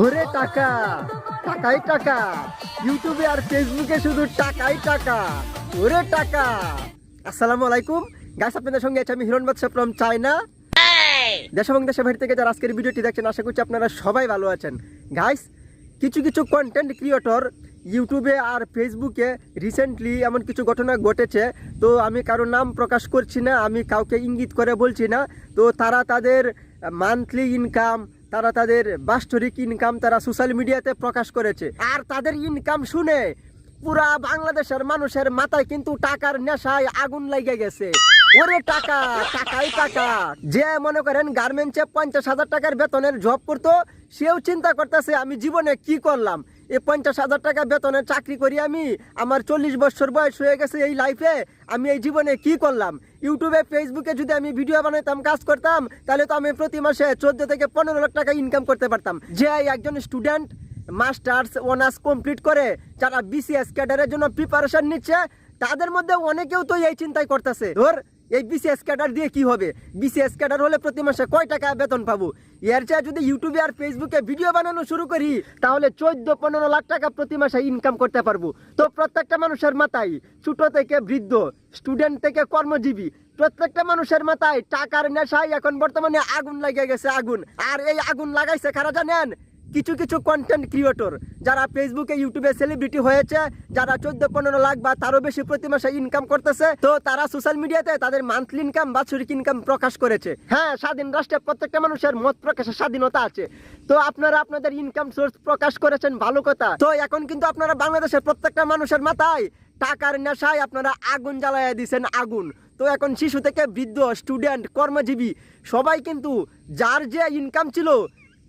ওরে টাকা, টাকাই টাকা। ইউটিউবে আর ফেসবুকে শুধু টাকাই টাকা। ওরে টাকা। আসসালামু আলাইকুম। গাইস আপনাদের সঙ্গে আছে আমি হিরণ বাদশা ফ্রম চায়না দেশ এবং দেশের বাইরে থেকে যারা আজকের ভিডিওটি দেখছেন, আশা করছি আপনারা সবাই ভালো আছেন। গাইস কিছু কিছু কন্টেন্ট ক্রিয়েটর ইউটিউবে আর ফেসবুকে রিসেন্টলি এমন কিছু ঘটনা ঘটেছে। তো আমি কারোর নাম প্রকাশ করছি না, আমি কাউকে ইঙ্গিত করে বলছি না। তো তারা তাদের মান্থলি ইনকাম তারা তাদের বাস্তরিক ইনকাম তারা সোশ্যাল মিডিয়াতে প্রকাশ করেছে। আর তাদের ইনকাম শুনে পুরা বাংলাদেশের মানুষের মাথায় কিন্তু টাকার নেশায় আগুন লেগে গেছে। ওরে টাকা, টাকাই টাকা। যে মনে করেন গার্মেন্টসে পঞ্চাশ হাজার টাকার বেতনের জব করতো, সেও চিন্তা করতেছে, আমি জীবনে কি করলাম? এই পঞ্চাশ হাজার টাকা বেতনের চাকরি করি আমি, আমার চল্লিশ বছর বয়স হয়ে গেছে এই লাইফে আমি এই জীবনে কি করলাম? ইউটিউবে ফেসবুকে যদি আমি ভিডিও বানাইতাম, কাজ করতাম, তাহলে তো আমি প্রতি মাসে চোদ্দ থেকে পনেরো লাখ টাকা ইনকাম করতে পারতাম। যে একজন স্টুডেন্ট মাস্টার্স অনার্স কমপ্লিট করে, যারা বিসিএস ক্যাডারের জন্য প্রিপারেশন নিচ্ছে, তাদের মধ্যে অনেকেও তো এই চিন্তাই করতেছে। ধর এই বিসিএস ক্যাডার দিয়ে কি হবে? বিসিএস ক্যাডার হলে প্রতি মাসে কয় টাকা বেতন পাবো? এর চেয়ে যদি ইউটিউবে আর ফেসবুকে ভিডিও বানানো শুরু করি, তাহলে চোদ্দ, পনেরো লাখ টাকা প্রতি মাসে ইনকাম করতে পারব। তো প্রত্যেকটা মানুষের মাথায়, ছোট থেকে বৃদ্ধ স্টুডেন্ট থেকে কর্মজীবী, প্রত্যেকটা মানুষের মাথায় টাকার নেশায় এখন বর্তমানে আগুন লাগিয়ে গেছে আগুন। আর এই আগুন লাগাইছে কারা জানেন? কিছু কিছু কন্টেন্ট ক্রিয়েটর যারা ফেসবুকে ইউটিউবে সেলিব্রিটি হয়েছে, যারা চোদ্দ, পনেরো লাখ বা তারও বেশি প্রতি মাসে ইনকাম করতেছে, তো তারা সোশ্যাল মিডিয়াতে তাদের মান্থলি ইনকাম বাৎসরিক ইনকাম প্রকাশ করেছে। হ্যাঁ স্বাধীন রাষ্ট্রে প্রত্যেকটা মানুষের মত প্রকাশের স্বাধীনতা আছে। তো আপনারা আপনাদের ইনকাম সোর্স প্রকাশ করেছেন, ভালো কথা। তো এখন কিন্তু আপনারা বাংলাদেশের প্রত্যেকটা মানুষের মাথায় টাকার নেশায় আপনারা আগুন জ্বালাইয়া দিছেন, আগুন। তো এখন শিশু থেকে বৃদ্ধ স্টুডেন্ট কর্মজীবী, সবাই কিন্তু যার যে ইনকাম ছিল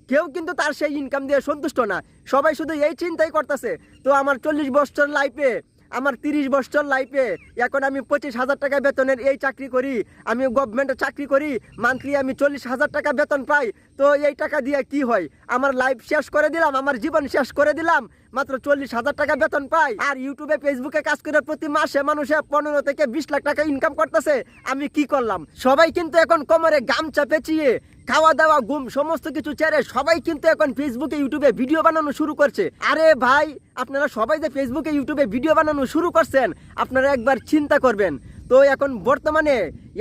কেউ কিন্তু তার সেই ইনকাম দিয়ে সন্তুষ্ট না। সবাই শুধু এই চিন্তাই করতেছে, তো আমার চল্লিশ বছর লাইফে আমার তিরিশ বছর লাইফে এখন আমি পঁচিশ হাজার টাকা বেতনের এই চাকরি করি, আমি গভর্নমেন্টের চাকরি করি মান্থলি আমি চল্লিশ হাজার টাকা বেতন পাই, তো এই টাকা দিয়ে কি হয়? আমার লাইফ শেষ করে দিলাম, আমার জীবন শেষ করে দিলাম মাত্র চল্লিশ হাজার টাকা বেতন পাই। আর ইউটিউবে, ফেসবুকে কাজ করে প্রতি মাসে মানুষে পনেরো থেকে বিশ লাখ টাকা ইনকাম করতেছে। আমি কি করলাম? সবাই কিন্তু এখন কোমরে গামছা পেঁচিয়ে খাওয়া দাওয়া, ঘুম সমস্ত কিছু ছেড়ে সবাই কিন্তু এখন ফেসবুকে, ইউটিউবে ভিডিও বানানো শুরু করছে। আরে ভাই, আপনারা সবাই যে ফেসবুকে, ইউটিউবে ভিডিও বানানো শুরু করছেন, আপনারা একবার চিন্তা করবেন। তো এখন বর্তমানে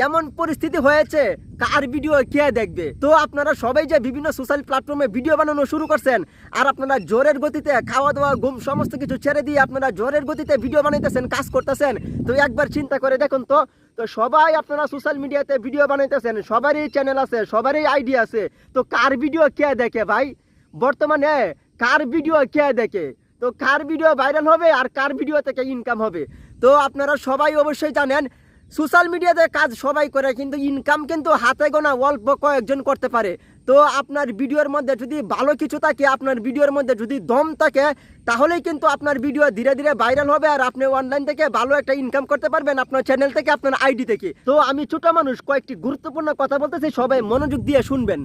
এমন পরিস্থিতি হয়েছে, কার ভিডিও কে দেখবে? তো আপনারা সবাই যে বিভিন্ন সোশ্যাল প্ল্যাটফর্মে ভিডিও বানানো শুরু করছেন, আর আপনারা জোরের গতিতে খাওয়া দাওয়া ঘুম সমস্ত কিছু ছেড়ে দিয়ে আপনারা জোরের গতিতে ভিডিও বানাইতেছেন, কাজ করতেছেন, তো একবার চিন্তা করে দেখুন তো। তো সবাই আপনারা সোশ্যাল মিডিয়াতে ভিডিও বানাইতেছেন, সবারই চ্যানেল আছে, সবারই আইডি আছে, তো কার ভিডিও কে দেখে ভাই? বর্তমানে কার ভিডিও কে দেখে? তো কার ভিডিও ভাইরাল হবে, আর কার ভিডিও থেকে ইনকাম হবে? তো আপনারা সবাই অবশ্যই জানেন সোশ্যাল মিডিয়াতে কাজ সবাই করে, কিন্তু ইনকাম কিন্তু হাতে গোনা অল্প কয়েকজন করতে পারে। তো আপনার ভিডিওর মধ্যে যদি ভালো কিছু থাকে, আপনার ভিডিওর মধ্যে যদি দম থাকে, তাহলেই কিন্তু আপনার ভিডিও ধীরে ধীরে ভাইরাল হবে আর আপনি অনলাইন থেকে ভালো একটা ইনকাম করতে পারবেন আপনার চ্যানেল থেকে, আপনার আইডি থেকে। তো আমি ছোট মানুষ, কয়েকটি গুরুত্বপূর্ণ কথা বলতেছি, সবাই মনোযোগ দিয়ে শুনবেন।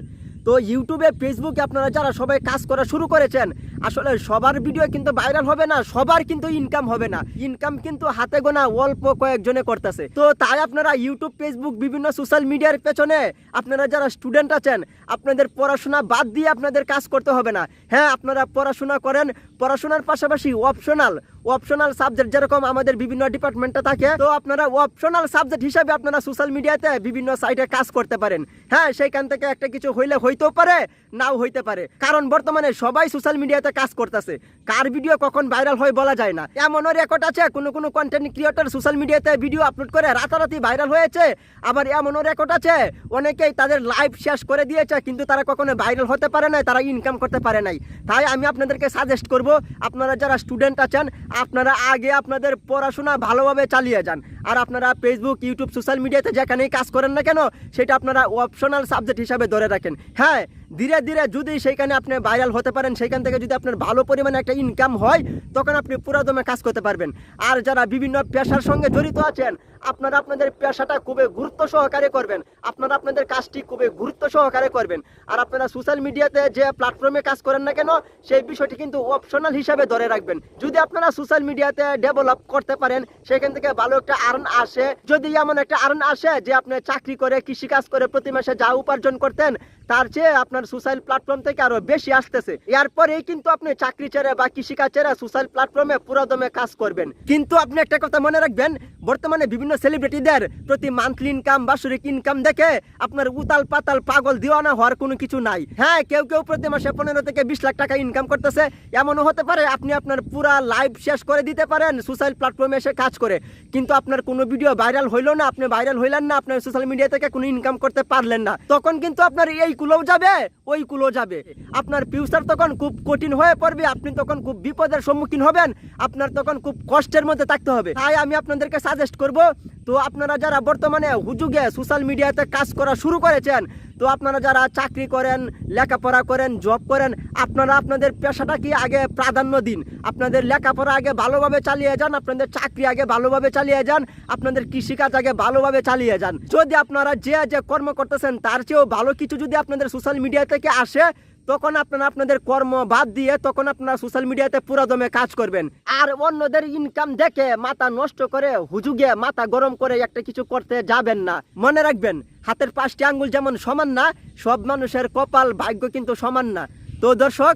তো ইউটিউবে, ফেসবুকে আপনারা যারা সবাই কাজ করা শুরু করেছেন, আসলে সবার ভিডিও কিন্তু ভাইরাল হবে না, সবার কিন্তু ইনকাম হবে না। ইনকাম কিন্তু হাতে গোনা অল্প কয়েকজনে করতেছে। তো তাই আপনারা ইউটিউব, ফেসবুক, বিভিন্ন সোশ্যাল মিডিয়ার পেছনে আপনারা যারা স্টুডেন্ট আছেন, আপনাদের পড়াশোনা বাদ দিয়ে আপনাদের কাজ করতে হবে না। হ্যাঁ আপনারা পড়াশোনা করেন পড়াশোনার পাশাপাশি অপশনাল অপশনাল সাবজেক্ট যেরকম আমাদের বিভিন্ন ডিপার্টমেন্টে থাকে, তো আপনারা অপশনাল সাবজেক্ট হিসাবে আপনারা সোশ্যাল মিডিয়াতে বিভিন্ন সাইটে কাজ করতে পারেন। হ্যাঁ সেইখান থেকে একটা কিছু হইলে হইতেও পারে, নাও হইতে পারে। কারণ বর্তমানে সবাই সোশ্যাল মিডিয়াতে কাজ করতেছে। কার ভিডিও কখন ভাইরাল হয় বলা যায় না। এমনও রেকর্ড আছে, কোনো কোনো কন্টেন্ট ক্রিয়েটর সোশ্যাল মিডিয়াতে ভিডিও আপলোড করে রাতারাতি ভাইরাল হয়েছে। আবার এমনও রেকর্ড আছে, অনেকেই তাদের লাইভ শেষ করে দিয়েছে, কিন্তু তারা কখনো ভাইরাল হতে পারে নাই, তারা ইনকাম করতে পারে নাই। তাই আমি আপনাদেরকে সাজেস্ট করব আপনারা যারা স্টুডেন্ট আছেন, আপনারা আগে আপনাদের পড়াশোনা ভালোভাবে চালিয়ে যান। আর আপনারা ফেসবুক ইউটিউব সোশ্যাল মিডিয়াতে যেখানেই কাজ করেন না কেন, সেটা আপনারা অপশনাল সাবজেক্ট হিসাবে ধরে রাখেন। হ্যাঁ ধীরে ধীরে যদি সেইখানে আপনি ভাইরাল হতে পারেন, সেইখান থেকে যদি আপনার ভালো পরিমাণে একটা ইনকাম হয়, তখন আপনি পুরো দমে কাজ করতে পারবেন। আর যারা বিভিন্ন পেশার সঙ্গে জড়িত আছেন, আপনারা আপনাদের পেশাটা খুবই গুরুত্ব সহকারে করবেন। আপনারা আপনাদের কাজটি খুবই গুরুত্ব সহকারে করবেন। আর আপনারা সোশ্যাল মিডিয়াতে যে প্ল্যাটফর্মে কাজ করেন না কেন, সেই বিষয়টি কিন্তু অপশনাল হিসাবে ধরে রাখবেন। যদি আপনারা সোশ্যাল মিডিয়াতে ডেভেলপ করতে পারেন, সেখান থেকে ভালো একটা আর্ন আসে। যদি এমন একটা আর্ন আসে যে আপনি চাকরি করে কৃষি কাজ করে প্রতি মাসে যা উপার্জন করতেন তার চেয়ে আপনার সোশ্যাল প্ল্যাটফর্ম থেকে আরও বেশি আসতেছে। এরপরেই কিন্তু আপনি চাকরি ছেড়ে বা কৃষিকাজ ছেড়ে সোশ্যাল প্ল্যাটফর্মে পুরো দমে কাজ করবেন। কিন্তু আপনি একটা কথা মনে রাখবেন, বর্তমানে বিভিন্ন সেলিব্রিটিদের প্রতি মান্থলি ইনকাম বাৎসরিক ইনকাম দেখে আপনার উতাল পাতাল পাগল দিওয়ানা হওয়ার কোনো কিছু নাই। হ্যাঁ কেউ কেউ প্রতি মাসে পনেরো থেকে বিশ লাখ টাকা ইনকাম করতেছে। এমনও হতে পারে আপনি আপনার পুরা লাইভ শেষ করে দিতে পারেন সোশ্যাল প্ল্যাটফর্মে এসে কাজ করে। কিন্তু আপনার কোনো ভিডিও ভাইরাল হইল না, আপনি ভাইরাল হইলেন না, আপনার সোশ্যাল মিডিয়া থেকে কোনো ইনকাম করতে পারলেন না। তখন কিন্তু আপনার এই কুলোও যাবে, ওই কুলো যাবে। আপনার ফিউচার তখন খুব কঠিন হয়ে পড়বে, আপনি তখন খুব বিপদের সম্মুখীন হবেন, আপনার তখন খুব কষ্টের মধ্যে থাকতে হবে। তাই আমি আপনাদেরকে সাজেস্ট করব তো আপনারা যারা বর্তমানে হুজুগে সোশ্যাল মিডিয়াতে কাজ করা শুরু করেছেন, তো আপনারা যারা চাকরি করেন, লেখাপড়া করেন জব করেন, আপনারা আপনাদের পেশাটাকে আগে প্রাধান্য দিন? আপনাদের লেখাপড়া আগে ভালোভাবে চালিয়ে যান, আপনাদের চাকরি আগে ভালোভাবে চালিয়ে যান, আপনাদের কৃষিকাজ আগে ভালোভাবে চালিয়ে যান। যদি আপনারা যে যে কর্ম করতেছেন, তার চেয়েও ভালো কিছু যদি আপনাদের সোশ্যাল মিডিয়া থেকে আসে তখন আপনারা আপনাদের কর্ম বাদ দিয়ে তখন আপনারা সোশ্যাল মিডিয়াতে পুরো দমে কাজ করবেন। আর অন্যদের ইনকাম দেখে মাথা নষ্ট করে হুজুগে মাথা গরম করে একটা কিছু করতে যাবেন না। মনে রাখবেন, হাতের পাঁচটি আঙ্গুল যেমন সমান না, সব মানুষের কপাল ভাগ্য কিন্তু সমান না। তো দর্শক,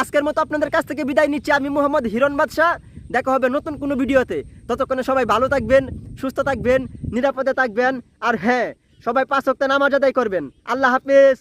আজকের মতো আপনাদের কাছ থেকে বিদায় নিচ্ছি আমি মোহাম্মদ হিরণ বাদশাহ। দেখা হবে নতুন কোনো ভিডিওতে। ততক্ষণে সবাই ভালো থাকবেন, সুস্থ থাকবেন, নিরাপদে থাকবেন। আর হ্যাঁ সবাই পাঁচ ওয়াক্ত নামাজ আদায় করবেন। আল্লাহ হাফেজ।